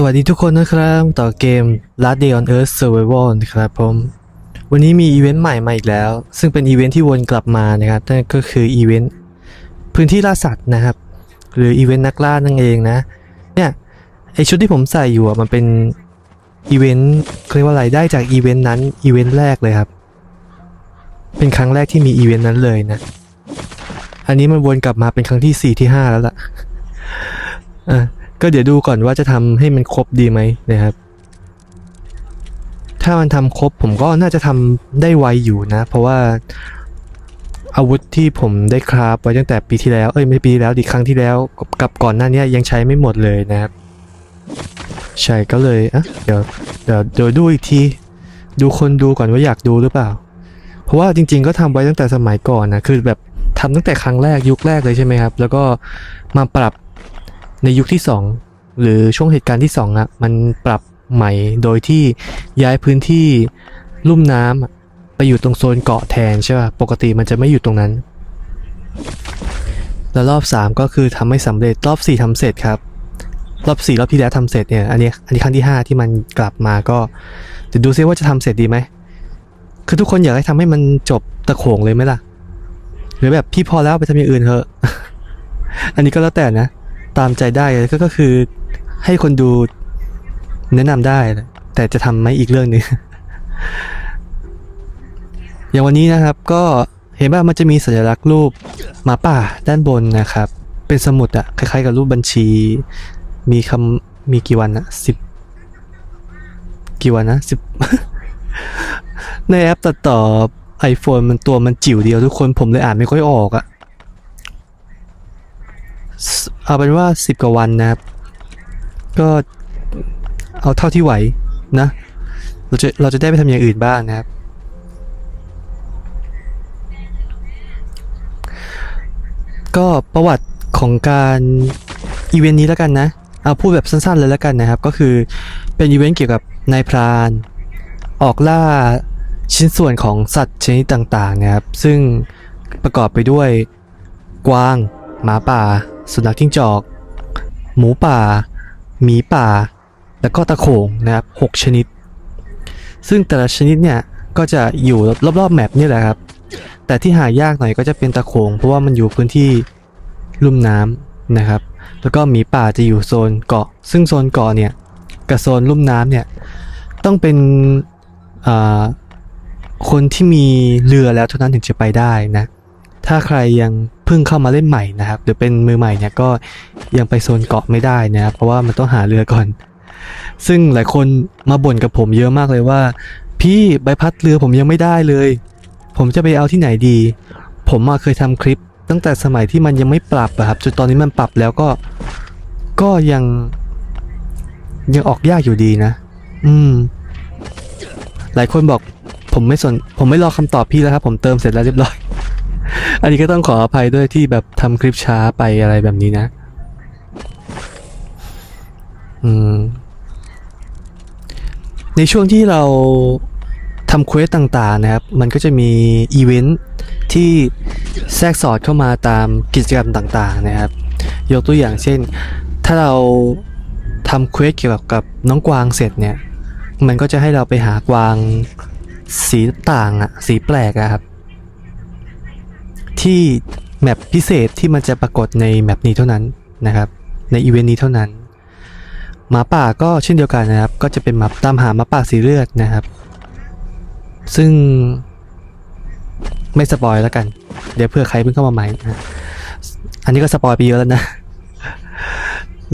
สวัสดีทุกคนนะครับต่อเกม Last Day on Earth Survival นะครับผม วันนี้มีอีเวนต์ใหม่มาอีกแล้ว ซึ่งเป็นอีเวนต์ที่วนกลับมานะครับนั่นก็คืออีเวนต์พื้นที่ล่าสัตว์นะครับ หรืออีเวนต์นักล่านั่นเองนะ เนี่ยไอชุดที่ผมใส่อยู่อะมันเป็นอีเวนต์เรียกว่าอะไรได้จากอีเวนต์นั้นอีเวนต์แรกเลยครับ เป็นครั้งแรกที่มีอีเวนต์นั้นเลยนะ อันนี้มันวนกลับมาเป็นครั้งที่สี่ที่ห้าแล้วล่ะอะ ก็เดี๋ยวดูก่อนว่าจะทำให้มันครบดีไหมนะครับ ถ้ามันทำครบผมก็น่าจะทำได้ไวอยู่นะ เพราะว่าอาวุธที่ผมได้คราฟไว้ตั้งแต่ปีที่แล้ว เอ้ยไม่ปีที่แล้วดิครั้งที่แล้วกับกับก่อนหน้านี้ยังใช้ไม่หมดเลยนะครับ ใช่ก็เลยอะเดี๋ยวเดี๋ยวเดี๋ยวดูอีกที ดูคนดูก่อนว่าอยากดูหรือเปล่า เพราะว่าจริง ๆ ก็ทำไว้ตั้งแต่สมัยก่อนนะคือแบบทำตั้งแต่ครั้งแรกยุคแรกเลยใช่ไหมครับ แล้วก็มาปรับ ในยุคที่ 2 หรือช่วงเหตุการณ์ที่2อะมันปรับใหม่โดยที่ย้ายพื้นที่ลุ่มน้ำไปอยู่ตรงโซนเกาะแทนใช่ป่ะปกติมันจะไม่อยู่ตรงนั้น แล้วรอบ 3 ก็คือทำไม่สำเร็จรอบ 4ทำเสร็จครับ รอบ4รอบที่แล้วทำเสร็จเนี่ยอันนี้อันนี้ครั้งที่ 5 ที่มันกลับมาก็จะดูซิว่าจะทำเสร็จดีไหมคือทุกคนอยากให้ทำให้มันจบตะโขงเลยไหมล่ะหรือแบบพี่พอแล้วไปทำอย่างอื่นเถอะ อันนี้ก็แล้วแต่นะ ตามใจได้ก็ก็คือให้คนดูแนะนำได้ แต่จะทำไหมอีกเรื่องหนึ่งอย่างวันนี้นะครับก็เห็นว่ามันจะมีสัญลักษณ์รูปหมาป่าด้านบนนะครับ เป็นสมุดอะคล้ายๆกับรูปบัญชี มีคำมีกี่วันอะสิบกี่วันนะสิบในแอปตัดต่อ iPhone มันตัวมันจิ๋วเดียวทุกคนผมเลยอ่านไม่ค่อยออกอะ เอาเป็นว่าสิบกว่าวันนะครับ ก็เอาเท่าที่ไหวนะ เราจะเราจะได้ไปทำอย่างอื่นบ้างนะครับ ก็ประวัติของการอีเวนต์นี้แล้วกันนะ เอาพูดแบบสั้นๆเลยแล้วกันนะครับ ก็คือเป็นอีเวนต์เกี่ยวกับนายพราน ออกล่าชิ้นส่วนของสัตว์ชนิดต่างๆนะครับ ซึ่งประกอบไปด้วยกวาง หมาป่า สุนัขจิ้งจอก หมูป่า หมีป่า แล้วก็ตะโขงนะครับหกชนิด ซึ่งแต่ละชนิดเนี่ยก็จะอยู่รอบๆแมปนี่แหละครับ แต่ที่หายากหน่อยก็จะเป็นตะโขง เพราะว่ามันอยู่พื้นที่ลุ่มน้ำนะครับ แล้วก็หมีป่าจะอยู่โซนเกาะ ซึ่งโซนเกาะเนี่ยกับโซนลุ่มน้ำเนี่ยต้องเป็นคนที่มีเรือแล้วเท่านั้นถึงจะไปได้นะ ถ้าใครยัง เพิ่งเข้ามาเล่นใหม่นะครับหรือเป็นมือใหม่เนี่ยก็ยังไปโซนเกาะไม่ได้นะครับเพราะว่ามันต้องหาเรือก่อน ซึ่งหลายคนมาบ่นกับผมเยอะมากเลยว่า พี่ใบพัดเรือผมยังไม่ได้เลย ผมจะไปเอาที่ไหนดี ผมมาเคยทำคลิป ตั้งแต่สมัยที่มันยังไม่ปรับอะครับจนตอนนี้มันปรับแล้วก็ก็ยังยังออกยากอยู่ดีนะ อืม หลายคนบอก ผมไม่สน ผมไม่รอคำตอบพี่แล้วครับ ผมเติมเสร็จแล้วเรียบร้อย อันนี้ก็ต้องขออภัยด้วยที่แบบทำคลิปช้าไปอะไรแบบนี้นะ อืม ในช่วงที่เราทำเควสต่างๆนะครับ มันก็จะมีอีเวนท์ที่แทรกสอดเข้ามาตามกิจกรรมต่างๆนะครับ ยกตัวอย่างเช่น ถ้าเราทำเควสเกี่ยวกับน้องกวางเสร็จเนี่ย มันก็จะให้เราไปหากวางสีต่างอะสีแปลกอะครับ ที่แมปพิเศษที่มันจะปรากฏในแมปนี้เท่านั้นนะครับในอีเวนต์นี้เท่านั้น หมาป่าก็เช่นเดียวกันนะครับ ก็จะเป็นหมาตามหาหมาป่าสีเลือดนะครับ ซึ่งไม่สปอยแล้วกัน เดี๋ยวเพื่อใครเพิ่งเข้ามาใหม่นะอันนี้ก็สปอยไปเยอะแล้วนะ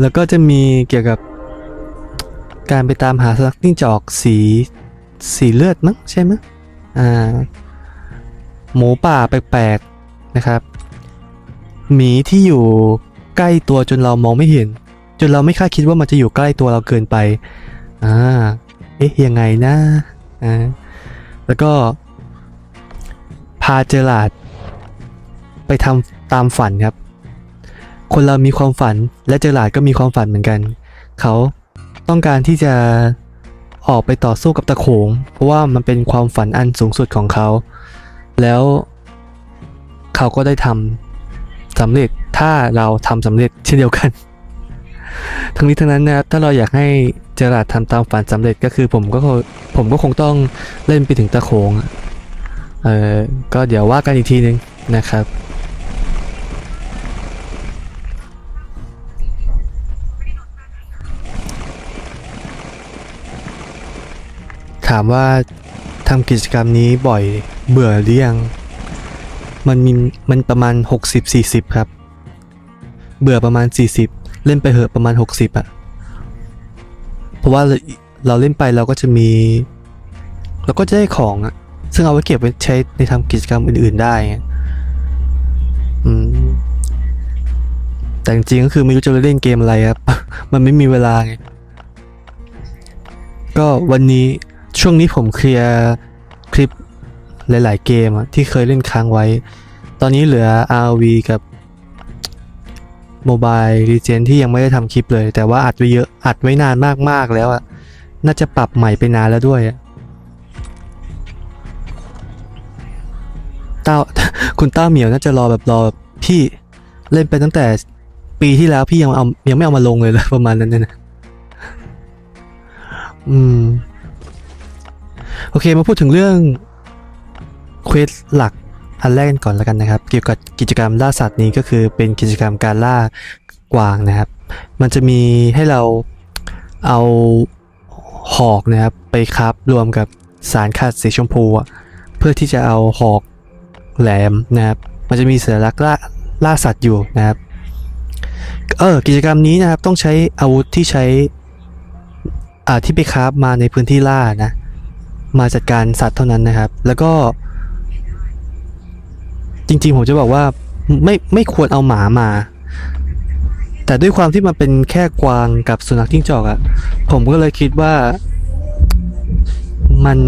แล้วก็จะมีเกี่ยวกับการไปตามหาสลักจิ้งจอกสีสีเลือดมั้งใช่ไหมอ่าหมูป่าแปลกๆ นะครับ หมีที่อยู่ใกล้ตัวจนเรามองไม่เห็น จนเราไม่คาดคิดว่ามันจะอยู่ใกล้ตัวเราเกินไป อ่า เอ๊ะยังไงนะอ่าแล้วก็ พาเจอราดไปทำตามฝันครับ คนเรามีความฝันและเจอราดก็มีความฝันเหมือนกัน เขาต้องการที่จะออกไปต่อสู้กับตะโขง เพราะว่ามันเป็นความฝันอันสูงสุดของเขา แล้ว เขาก็ได้ทำสำเร็จถ้าเราทำสำเร็จเช่นเดียวกัน ทั้งนี้ทั้งนั้นนะครับถ้าเราอยากให้เจราดทำตามฝันสำเร็จก็คือผมก็คงผมก็คงต้องเล่นไปถึงตะโขงเออก็เดี๋ยวว่ากันอีกทีนึงนะครับถามว่าทำกิจกรรมนี้บ่อยเบื่อหรือยัง มันมีมันประมาณ 60-40 ครับ เบื่อประมาณ 40 เล่นไปเหอะประมาณ 60อะเพราะว่าเราเราเล่นไปเราก็จะมี เราก็จะได้ของอะซึ่งเอาไว้เก็บไว้ใช้ในทำกิจกรรมอื่น ๆ ได้อืมแต่จริงก็คือไม่รู้จะเล่นเกมอะไรครับ มันไม่มีเวลาไง ก็วันนี้ช่วงนี้ผมเคลียร์ หลาย ๆ เกมที่เคยเล่นค้างไว้ ตอนนี้เหลือ RV กับ Mobile Legend ที่ยังไม่ได้ทำคลิปเลย แต่ว่าอัดไว้เยอะ อัดไว้นานมาก ๆ แล้วอะน่าจะปรับใหม่ไปนานแล้วด้วยเต้าคุณเต้าเหมียวน่าจะรอแบบรอแบบพี่เล่นไปตั้งแต่ปีที่แล้วพี่ยังเอายังไม่เอามาลงเลยเลยประมาณนั้นเนี่ยนะอืม โอเคมาพูดถึงเรื่อง เควสหลักอันแรกกันก่อนแล้วกันนะครับ เกี่ยวกับกิจกรรมล่าสัตว์นี้ก็คือเป็นกิจกรรมการล่ากวางนะครับ มันจะมีให้เราเอาหอกนะครับไปครับรวมกับสารคัดสีชมพูเพื่อที่จะเอาหอกแหลมนะครับ มันจะมีสัญลักษณ์ล่าล่าสัตว์อยู่นะครับเออกิจกรรมนี้นะครับต้องใช้อาวุธที่ใช้อ่าที่ไปคราฟมาในพื้นที่ล่านะมาจัดการสัตว์เท่านั้นนะครับ แล้วก็ จริงๆ ผมจะบอกว่าไม่ไม่ควรเอาหมามา แต่ด้วยความที่มันเป็นแค่กวางกับสุนัขจิ้งจอกอะผมก็เลยคิดว่ามัน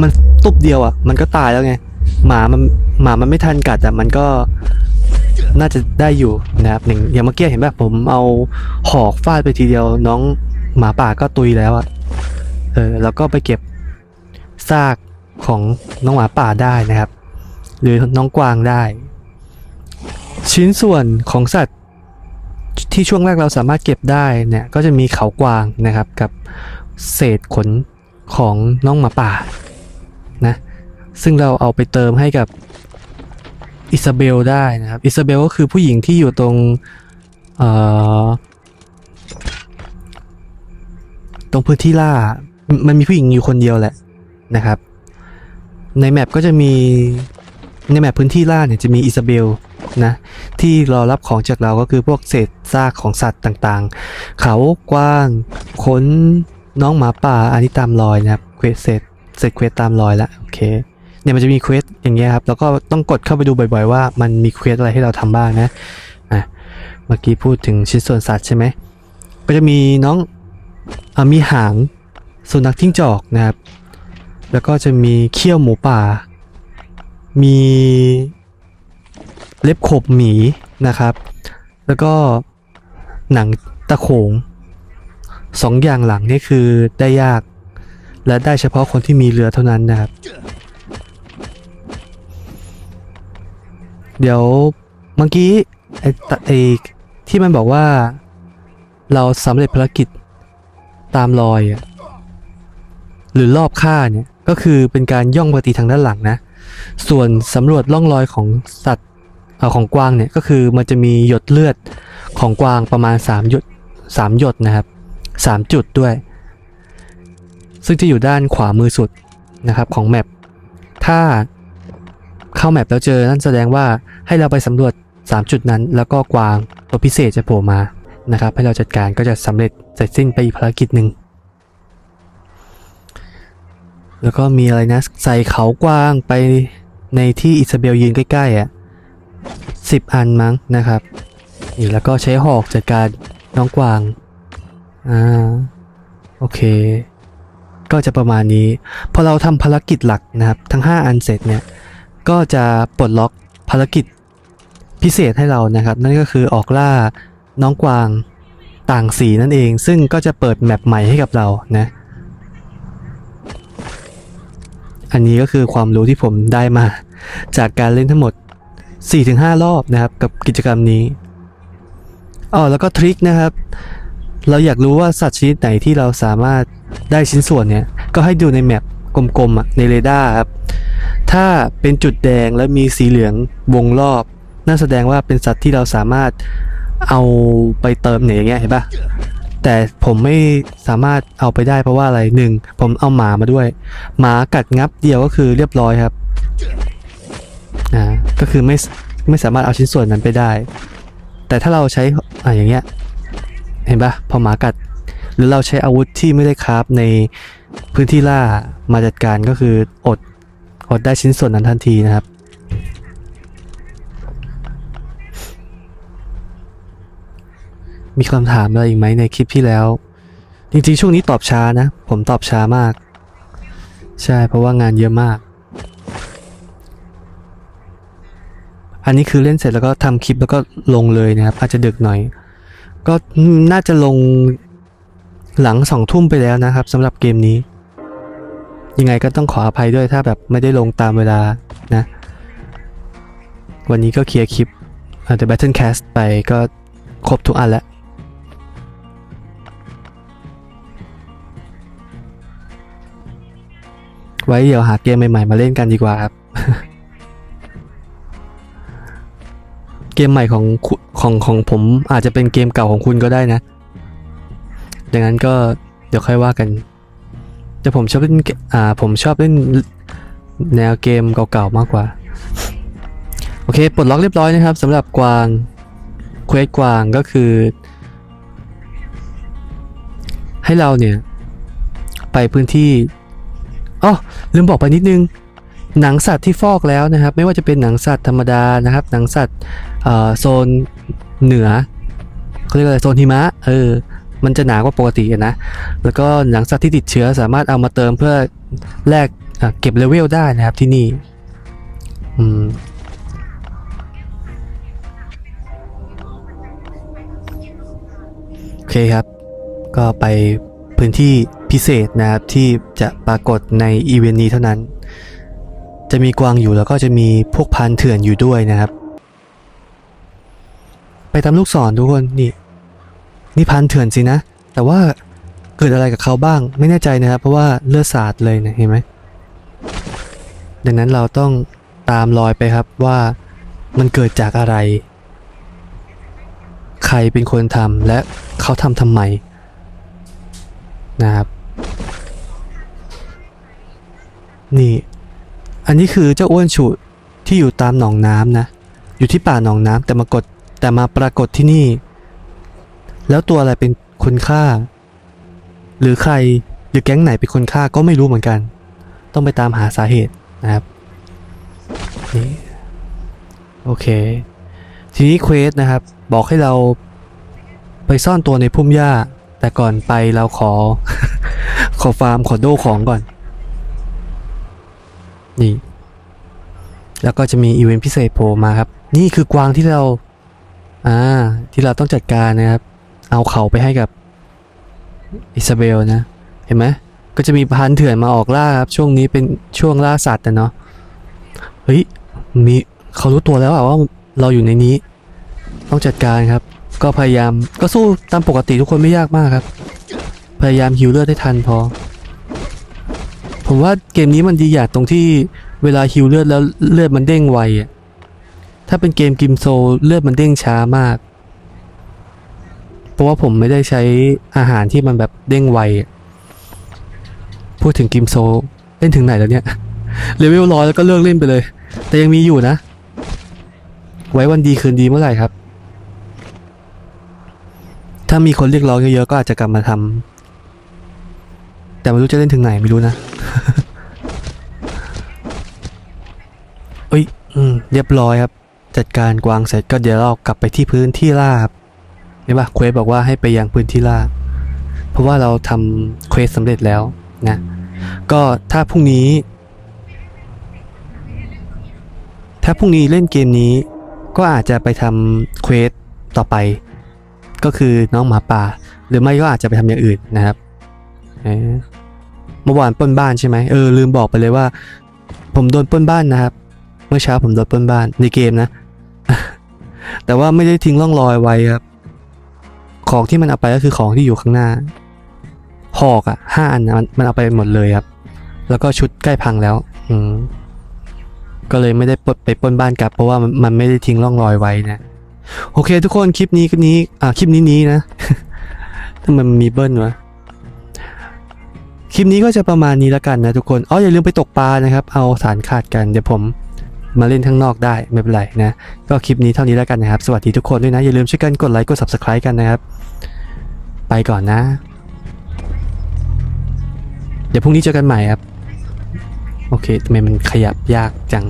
มันตุบเดียวอะมันก็ตายแล้วไง หมามันหมามันไม่ทันกัดอะมันก็น่าจะได้อยู่นะครับหนึ่งอย่างเมื่อกี้เห็นแบบผมเอาหอกฟาดไปทีเดียวน้องหมาป่าก็ตุยแล้วอะเออแล้วก็ไปเก็บซากของน้องหมาป่าได้นะครับ หรือน้องกวางได้ ชิ้นส่วนของสัตว์ที่ช่วงแรกเราสามารถเก็บได้เนี่ยก็จะมีเขากวางนะครับกับเศษขนของน้องหมาป่านะซึ่งเราเอาไปเติมให้กับอิซาเบลได้นะครับอิซาเบลก็คือผู้หญิงที่อยู่ตรงตรงพื้นที่ล่ามันมีผู้หญิงอยู่คนเดียวแหละนะครับ ในแมปก็จะมี ในแมปพื้นที่ล่าเนี่ยจะมีอิซาเบลนะที่รอรับของจากเราก็คือพวกเศษซากของสัตว์ต่างๆ เขากว้างขนน้องหมาป่าอันนี้ตามรอยนะครับเควสเสร็จเสร็จเควสตามรอยละโอเคเนี่ยมันจะมีเควสอย่างเงี้ยครับแล้วก็ต้องกดเข้าไปดูบ่อยๆว่ามันมีเควสอะไรให้เราทำบ้างนะอะเมื่อกี้พูดถึงชิ้นส่วนสัตว์ใช่ไหมก็จะมีน้องอมีหางสุนัขทิ้งจอกนะครับ แล้วก็จะมีเขี้ยวหมูป่า มีเล็บขบหมีนะครับ แล้วก็หนังตะโขงสองอย่างหลังนี่คือได้ยาก และได้เฉพาะคนที่มีเรือเท่านั้นนะครับ เดี๋ยวเมื่อกี้ไอ้ตะไอ้ที่มันบอกว่า เราสำเร็จภารกิจตามรอยอะหรือรอบค่าเนี่ย ก็คือเป็นการย่องปกติทางด้านหลังนะ ส่วนสำรวจล่องรอยของสัตว์ของกวางเนี่ยก็คือมันจะมีหยดเลือดของกวางประมาณ 3 หยด3หยดนะครับ 3 จุดด้วย ซึ่งจะอยู่ด้านขวามือสุดนะครับของแมปถ้าเข้าแมปแล้วเจอนั่นแสดงว่าให้เราไปสำรวจ 3 จุดนั้น แล้วก็กวางตัวพิเศษจะโผล่มานะครับให้เราจัดการก็จะสำเร็จเสร็จสิ้นไปอีกภารกิจหนึ่ง แล้วก็มีอะไรนะ ใส่เขากว้างไปในที่อิซาเบลยืนใกล้ๆอะสิบอันมั้งนะครับนี่แล้วก็ใช้หอกจัดการน้องกวาง อ่า โอเค ก็จะประมาณนี้ พอเราทำภารกิจหลักนะครับ ทั้ง 5 อันเสร็จเนี่ย ก็จะปลดล็อกภารกิจพิเศษให้เรานะครับ นั่นก็คือออกล่าน้องกวางต่างสีนั่นเอง ซึ่งก็จะเปิดแมปใหม่ให้กับเรานะ อันนี้ก็คือความรู้ที่ผมได้มา จากการเล่นทั้งหมด 4-5 รอบนะครับ กับกิจกรรมนี้อ๋อแล้วก็ทริคนะครับ เราอยากรู้ว่าสัตว์ชนิดไหนที่เราสามารถได้ชิ้นส่วนเนี่ย ก็ให้ดูในแมปกลมๆอะในเรดาร์ครับ ถ้าเป็นจุดแดงแล้วมีสีเหลืองวงรอบ นั่นแสดงว่าเป็นสัตว์ที่เราสามารถเอาไปเติมเนี่ยอย่างเงี้ยเห็นปะ แต่ผมไม่สามารถเอาไปได้เพราะว่าอะไรหนึ่งผมเอาหมามาด้วย หมากัดงับเดียวก็คือเรียบร้อยครับอ่าก็คือไม่ไม่สามารถเอาชิ้นส่วนนั้นไปได้ แต่ถ้าเราใช้อ่าอย่างเงี้ยเห็นปะพอหมากัด หรือเราใช้อาวุธที่ไม่ได้คราฟในพื้นที่ล่ามาจัดการก็คืออดอดได้ชิ้นส่วนนั้นทันทีนะครับ มีคำถามอะไรอีกไหมในคลิปที่แล้ว จริงๆ ช่วงนี้ตอบช้านะ ผมตอบช้ามาก ใช่เพราะว่างานเยอะมาก อันนี้คือเล่นเสร็จแล้วก็ทำคลิปแล้วก็ลงเลยนะครับ อาจจะดึกหน่อย ก็น่าจะลงหลังสองทุ่มไปแล้วนะครับสำหรับเกมนี้ ยังไงก็ต้องขออภัยด้วยถ้าแบบไม่ได้ลงตามเวลานะ วันนี้ก็เคลียร์คลิปอ่า The Battle Cast ไปก็ครบทุกอันแล้ว ไว้เดี๋ยวหาเกมใหม่ๆมาเล่นกันดีกว่าครับ เกมใหม่ของของของผมอาจจะเป็นเกมเก่าของคุณก็ได้นะ ดังนั้นก็เดี๋ยวค่อยว่ากัน แต่ผมชอบเล่นเกอ่าผมชอบเล่นแนวเกมเก่าๆมากกว่า โอเคปลดล็อกเรียบร้อยนะครับสำหรับกวางเควสกวางก็คือ ให้เราเนี่ย ไปพื้นที่ อ๋อลืมบอกไปนิดนึง หนังสัตว์ที่ฟอกแล้วนะครับ ไม่ว่าจะเป็นหนังสัตว์ธรรมดานะครับ หนังสัตว์โซนเหนือเขาเรียกอะไรโซนหิมะเออมันจะหนากว่าปกตินะ แล้วก็หนังสัตว์ที่ติดเชื้อสามารถเอามาเติมเพื่อแลกเก็บเลเวลได้นะครับที่นี่อืมโอเคครับ ก็ไป พื้นที่พิเศษนะครับที่จะปรากฏในอีเวนต์นี้เท่านั้น จะมีกวางอยู่แล้วก็จะมีพวกพันเถื่อนอยู่ด้วยนะครับ ไปตามลูกศรทุกคนนี่นี่พันเถื่อนสินะ แต่ว่าเกิดอะไรกับเขาบ้างไม่แน่ใจนะครับ เพราะว่าเลือดสาดเลยนะเห็นไหมดังนั้นเราต้องตามรอยไปครับว่ามันเกิดจากอะไร ใครเป็นคนทำและเขาทำทำไม นะครับ นี่ อันนี้คือเจ้าอ้วนฉุที่อยู่ตามหนองน้ำนะ อยู่ที่ป่าหนองน้ำแต่มากดแต่มาปรากฏที่นี่ แล้วตัวอะไรเป็นคนฆ่า หรือใครหรือแก๊งไหนเป็นคนฆ่าก็ไม่รู้เหมือนกัน ต้องไปตามหาสาเหตุนะครับนี่โอเค ทีนี้เควสนะครับ บอกให้เราไปซ่อนตัวในพุ่มหญ้า แต่ก่อนไปเราขอ ขอฟาร์มขอโดของก่อน นี่ แล้วก็จะมีอีเวนต์พิเศษโผล่มาครับ นี่คือกวางที่เรา อ่า ที่เราต้องจัดการนะครับ เอาเขาไปให้กับอิซาเบลนะ เห็นไหมก็จะมีพันเถื่อนมาออกล่าครับ ช่วงนี้เป็นช่วงล่าสัตว์นะเนาะ เฮ้ย มีเขารู้ตัวแล้วอะว่าเราอยู่ในนี้ ต้องจัดการครับ ก็พยายามก็สู้ตามปกติทุกคนไม่ยากมากครับ พยายามฮิวเลือดให้ทันพอ ผมว่าเกมนี้มันดีอย่างตรงที่เวลาฮิวเลือดแล้วเลือดมันเด้งไวอะถ้าเป็นเกมกิมโซเลือดมันเด้งช้ามาก เพราะว่าผมไม่ได้ใช้อาหารที่มันแบบเด้งไว พูดถึงกิมโซเล่นถึงไหนแล้วเนี่ยเลเวลร้อยแล้วก็เลิกเล่นไปเลย แต่ยังมีอยู่นะ ไว้วันดีคืนดีเมื่อไหร่ครับ ถ้ามีคนเรียกร้องเยอะๆก็อาจจะกลับมาทำแต่ไม่รู้จะเล่นถึงไหนไม่รู้นะเอ้ยอืมเรียบร้อยครับ จัดการกวางเสร็จก็เดี๋ยวเรากลับไปที่พื้นที่ล่าครับเห็นปะเควสบอกว่าให้ไปยังพื้นที่ล่า เพราะว่าเราทำเควสสำเร็จแล้วนะก็ถ้าพรุ่งนี้ ถ้าพรุ่งนี้เล่นเกมนี้ก็อาจจะไปทำเควสต่อไป ก็คือน้องหมาป่า หรือไม่ก็อาจจะไปทำอย่างอื่นนะครับเอ๊ะเมื่อวานป้นบ้านใช่ไหมเออลืมบอกไปเลยว่า ผมโดนป้นบ้านนะครับ เมื่อเช้าผมโดนป้นบ้านในเกมนะ แต่ว่าไม่ได้ทิ้งร่องรอยไว้ครับ ของที่มันเอาไปก็คือของที่อยู่ข้างหน้าหอกอะห้าอันนะมันมันเอาไปหมดเลยครับ แล้วก็ชุดใกล้พังแล้ว อืมก็เลยไม่ได้ปดไปป้นบ้านกลับ เพราะว่ามันมันไม่ได้ทิ้งร่องรอยไว้นะ โอเค ทุกคนคลิปนี้คลิปนี้ อ่าคลิปนี้นี้นะทำไมมันมีเบิ้ลวะคลิปนี้ก็จะประมาณนี้แล้วกันนะทุกคนอ๋ออย่าลืมไปตกปลานะครับ เอาสารขาดกันเดี๋ยวผมมาเล่นข้างนอกได้ไม่เป็นไรนะ ก็คลิปนี้เท่านี้แล้วกันนะครับ สวัสดีทุกคนด้วยนะ อย่าลืมช่วยกันกดไลค์กด subscribe กันนะครับ ไปก่อนนะ เดี๋ยวพรุ่งนี้เจอกันใหม่ครับ โอเคทำไมมันขยับยากจัง